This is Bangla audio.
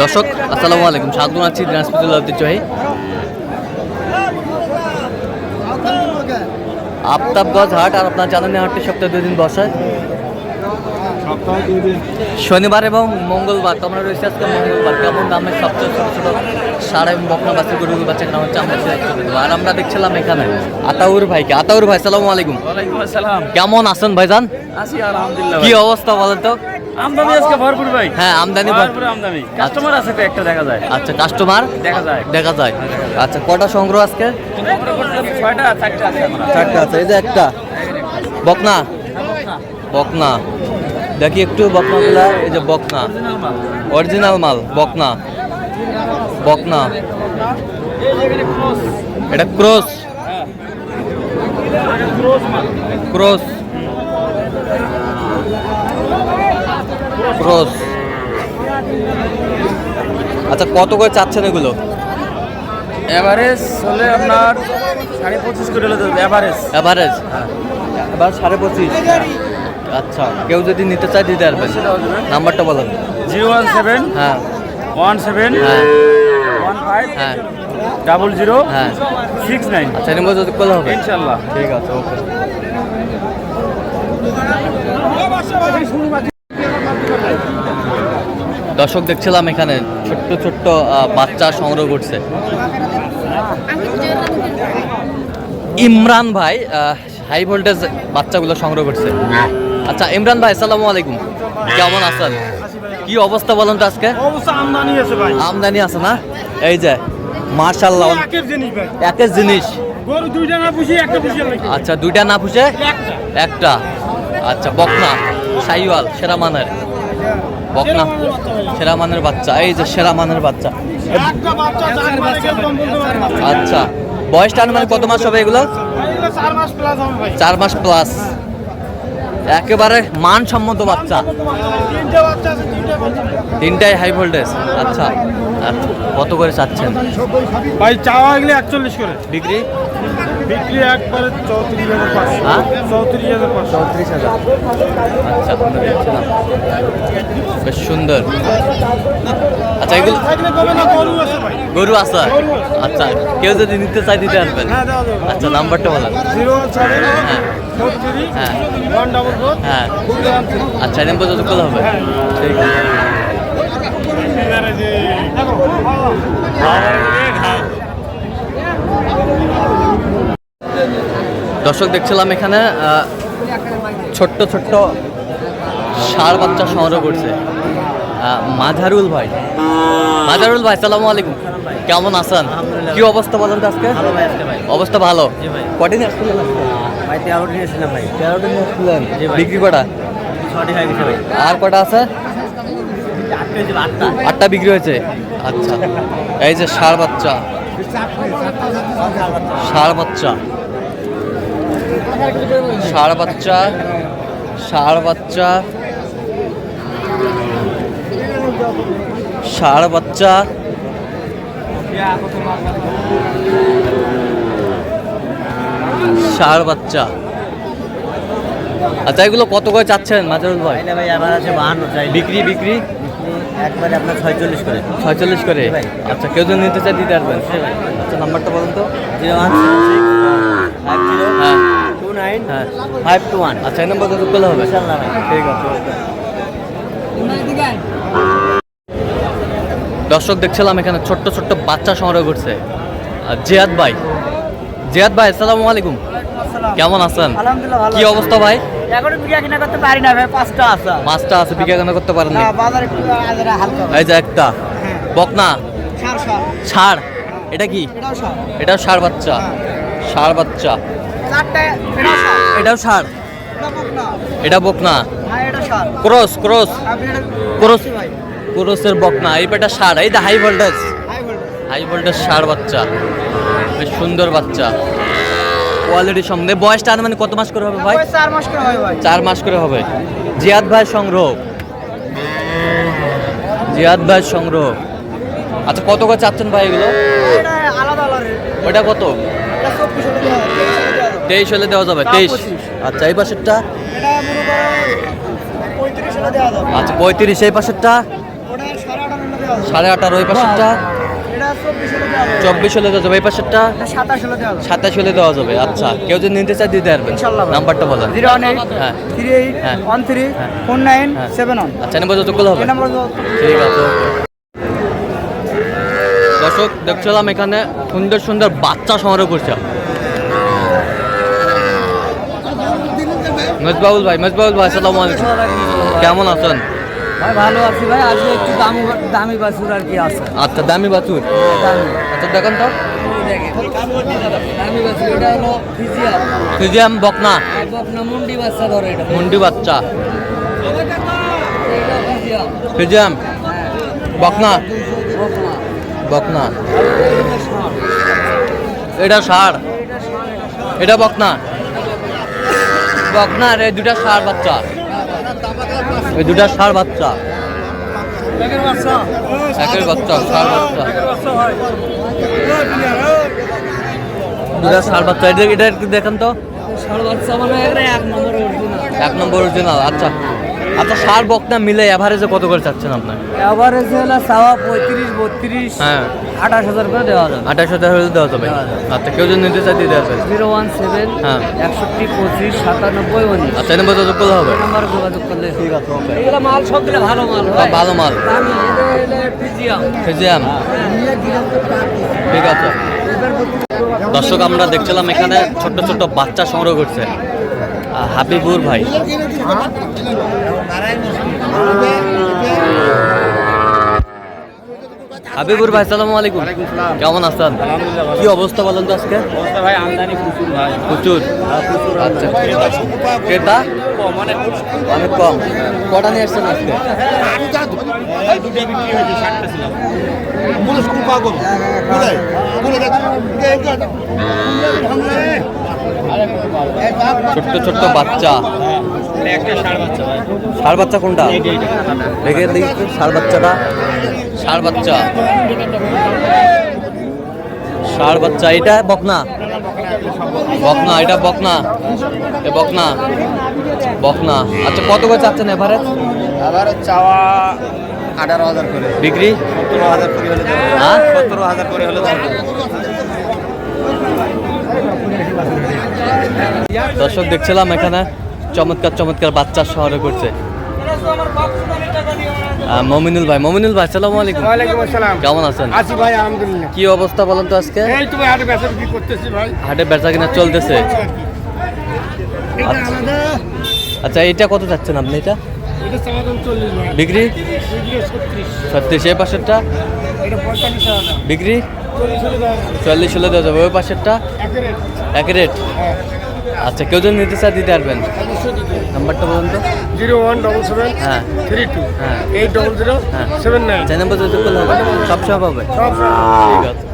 দর্শক আসসালামু আলাইকুম। স্বাগত আছি দিনাজপুর ঐতিহ্যবাহী। আফতাবগঞ্জ হাট আর আপনার জানানি হাটটি সপ্তাহে দুই দিন বসায় শনিবার এবং মঙ্গলবার তোমরা রয়েছে আজকে মঙ্গলবার। কেমন দামের সবচেয়ে ছোট ছোট সারা এবং বকনা বাচ্চা গরু বাচ্চা কেনা হচ্ছে আমরা। আর আমরা দেখছিলাম এখানে আতাউর ভাইকে। আতাউর ভাই সালামু আলাইকুম। কেমন আছেন ভাইজান? কি অবস্থা বলেন তো? আমদানি আজকে ভরপুর ভাই। হ্যাঁ আমদানি ভরপুর আমদানি। কাস্টমার আছে একটা দেখা যায়। আচ্ছা কাস্টমার দেখা যায়। দেখা যায়। আচ্ছা কটা সংগ্রহ আজকে? ছয়টা চারটা আছে চারটা আছে এই যে একটা। বকনা? বকনা। দেখি একটু বকনাগুলা এই যে বকনা। অরিজিনাল মাল বকনা। বকনা। এটা ক্রস। ক্রস। ক্রস আচ্ছা কত করে চাচ্ছেন এগুলো? এভারেজ হলে আপনার সাড়ে পঁচিশ করে হলে এভারেজ এভারেজ এবার সাড়ে পঁচিশ। আচ্ছা কেউ যদি নিতে চায় দিতে পারবেন। নাম্বারটা বলেন। জিরো ওয়ান সেভেন হ্যাঁ। ওয়ান সেভেন হ্যাঁ। ওয়ান ফাইভ হ্যাঁ। ডাবল জিরো হ্যাঁ। Six nine. আচ্ছা নিম্ন যদি করলে হবে। ইনশাল্লাহ। ঠিক আছে ওকে। দর্শক দেখছিলাম এখানে ছোট্ট ছোট্ট বাচ্চা সংগ্রহ করছে। ইমরান ভাই হাই ভোল্টেজ বাচ্চাগুলো সংগ্রহ করছে। আচ্ছা ইমরান ভাই আসসালামু আলাইকুম। কেমন আছেন? কি অবস্থা বলেন তো আজকে? আমদানি আছে ভাই। আমদানি আছে না? এই যে মার্শাল্লাহ একের জিনিস ভাই। একের জিনিস। গরু দুইটা না পুষি একটা পুষি আচ্ছা দুইটা না পুষে? একটা। আচ্ছা বকনা সাইওয়াল সেরা মানের। বকনা। সেরা মানের বাচ্চা এই যে সেরা মানের বাচ্চা। আচ্ছা বয়সটা মানে কত মাস হবে এগুলো? চার মাস প্লাস একেবারে মানসম্মত বাচ্চা। তিনটাই হাই ভোল্টেজ আচ্ছা কত করে চাচ্ছেন? ভাই চাওয়া একচল্লিশ করে। বিক্রি বিক্রি একবারে চৌত্রিশ হাজার পাঁচশো। হ্যাঁ? চৌত্রিশ হাজার পাঁচশো। চৌত্রিশ হাজার। আচ্ছা দেখছিলাম বেশ সুন্দর। আচ্ছা এগুলো না গরু আছে? আচ্ছা কেউ যদি নিতে চাই দিতে পারবেন হ্যাঁ দেওয়া যাবে। আচ্ছা নাম্বারটা বলেন। হ্যাঁ। হ্যাঁ। হ্যাঁ। আচ্ছা নাম্বার যত করলে হবে। ঠিক আছে। দর্শক দেখছিলাম এখানে ছোট্ট ছোট্ট ষাঁড় বাচ্চা সংগ্রহ করছে। মাঝারুল ভাই। মাঝারুল ভাই সালামু আলাইকুম। কেমন আছেন? কি অবস্থা বলেন তো আজকে? অবস্থা ভালো? কদিন আসছিলেন? ভাই আসছিলেন? বিক্রি কটা? আর কটা আছে? আটটা বিক্রি হয়েছে? আচ্ছা। এই যে ষাঁড় বাচ্চা। ষাঁড় বাচ্চা। ষাঁড় বাচ্চা ষাঁড় বাচ্চা ষাঁড় বাচ্চা ষাঁড় বাচ্চা আচ্ছা এগুলো কত করে চাচ্ছেন মাজারুল ভাই? ভাই আবার আছে বাহান্ন চাই। বিক্রি বিক্রি? একবারে আপনার ছয়চল্লিশ করে। ছয়চল্লিশ করে। আচ্ছা কেউ যদি নিতে চাই দিতে পারবেন। আচ্ছা নাম্বারটা বলুন তো। Zero one five zero. হ্যাঁ। নাইন হ্যাঁ ফাইভ টু ওয়ান আচ্ছা এই নাম্বার তো করলে হবে। ঠিক আছে দর্শক দেখছিলাম এখানে ছোট্ট ছোট্ট বাচ্চা সংগ্রহ করছে। জিয়াদ ভাই। জিয়াদ ভাই আসসালামু আলাইকুম। কেমন আছেন? কি অবস্থা ভাই? এখনও বিঘা কিনা করতে পারি না ভাই পাঁচটা আছে। কেন করতে পারেন না বাজার হালকা। এই যে একটা। বকনা? সার সার। এটা কি? এটাও সার। বাচ্চা। বাচ্চা। এটাও সার। এটা বকনা। হ্যাঁ সার। Cross cross. ক্রস। ক্রসের বকনা। এই পেটা ষাঁড় এই high voltage high voltage high voltage ষাঁড় বাচ্চা। বেশ সুন্দর বাচ্চা। কোয়ালিটি সম্বন্ধে বয়সটা মানে কত মাস করে হবে ভাই? চার মাস করে হয় ভাই। চার মাস করে হবে। জিয়াদ ভাই সংগ্রহ। জিয়াদ ভাই সংগ্রহ। আচ্ছা কত করে চাচ্ছেন ভাই এগুলো? এটা আলাদা আলাদা রেট কত এটা চব্বিশ হাজার টাকা, তেইশ হলে দেওয়া যাবে তেইশ। আচ্ছা এই পাশেরটা? আচ্ছা পঁয়ত্রিশ এই পাশেরটা? সাড়ে আঠারো হলে ওই পাশেরটা? চব্বিশ হলে দেওয়া যাবে এই পাশেরটা? সাতাশ হলে দেওয়া যাবে আচ্ছা। কেউ যদি নিতে চায় দিতে পারবেন। নাম্বারটা বলেন। জিরো ওয়ান এইট হ্যাঁ। থ্রি এইট হ্যাঁ। ওয়ান থ্রি হ্যাঁ। Four nine. Seven one. আচ্ছা নাম্বার যত হবে? ঠিক আছে। দর্শক দেখছিলাম এখানে সুন্দর সুন্দর বাচ্চা সংগ্রহ করছে। মেজবাউল ভাই মেজবাউল ভাই আসসালামু আলাইকুম। কেমন আছেন? ভাই ভালো আছি ভাই। আজকে একটু দামি দামি বাছুর আর কি আছে। আচ্ছা দামি বাছুর? আচ্ছা দেখেন তো। ফিজিয়াম। বকনা। মুন্ডি বাচ্চা ধরে এটা। মুন্ডি বাচ্চা। ফিজিয়াম। ফিজিয়াম? বকনা? বকনা। এটা এটা বকনা? বকনা আর এই দুটা ষাড় বাচ্চা। এই দুটা ষাড় বাচ্চা। একের বাচ্চা বাচ্চা। দুটা বাচ্চা। এটা এটা দেখেন তো। সার বাচ্চা মানে এক নম্বর অরিজিনাল। এক নম্বর অরিজিনাল আচ্ছা। আচ্ছা সার বকনা মিলে অ্যাভারেজে কত করে চাচ্ছেন আপনার? এভারেজ হলো সাওয়া পঁয়ত্রিশ বত্রিশ হ্যাঁ। আঠাশ হাজার করে দেওয়া যাবে। আঠাশ হাজার হলে দেওয়া যাবে। আচ্ছা কেউ যদি নিতে চাই দিতে হবে জিরো ওয়ান সেভেন হ্যাঁ। একষট্টি পঁচিশ সাতানব্বই উনিশ। আচ্ছা নম্বর যোগাযোগ করলে হবে? নাম্বার যোগাযোগ করলে ঠিক আছে এগুলো মাল সবগুলো ভালো মাল সব ভালো মাল। দামি এটা ফিজিয়াম ফিজিয়াম ঠিক আছে। দর্শক আমরা দেখছিলাম এখানে ছোট্ট ছোট্ট বাচ্চা সংগ্রহ করছে। হাবিবুর ভাই। হাবিবুর ভাই সালাম আলাইকুম। কেমন আছেন? কি অবস্থা বলেন তো আজকে? ভাই আমদানি প্রচুর ভাই। প্রচুর? আচ্ছা ক্রেতা? অনেক কম। কটা নিয়ে আসছেন আজকে? দুটো ছোট্ট ছোট্ট বাচ্চা। একটা ষাট বাচ্চা ষাড় বাচ্চা কোনটা দেখে দেখি ষাড় বাচ্চাটা। ষাড় বাচ্চা। ষাড় বাচ্চা এটা বকনা? বকনা এটা বকনা। এ বকনা। বকনা। আচ্ছা কত করে চাচ্ছেন এভারেজ? আবার চাওয়া আঠারো হাজার করে। বিক্রি? সতেরো হাজার করে হলে হ্যাঁ? সতেরো হাজার করে হলে দর্শক দেখছিলাম এখানে চমৎকার চমৎকার বাচ্চা শহরে করছে। মমিনুল ভাই মমিনুল ভাই সালাম আলাইকুম। ওয়ালাইকুম আসসালাম। কেমন আছেন? আছি ভাই আলহামদুলিল্লাহ। কি অবস্থা বলেন তো আজকে? এই তো ভাই হাটে বেচা বিক্রি করতেছি ভাই। হাটে বেচা কিনা চলতেছে। আচ্ছা এটা কত চাচ্ছেন আপনি এটা? বিক্রি? ছত্রিশ। এই পাশেরটা? বিক্রি? চল্লিশ হলে দেওয়া যাবে। ওই পাশেরটা। এক রেট আচ্ছা কেউ যদি নিতে চায় দিতে পারবেন। নাম্বারটা বলুন তো। জিরো ওয়ান ডবল সেভেন হ্যাঁ। থ্রি টু হ্যাঁ। এইট ডবল জিরো হ্যাঁ। Seven nine. চার নাম্বার যদি হবে। সব সব হবে। ঠিক আছে।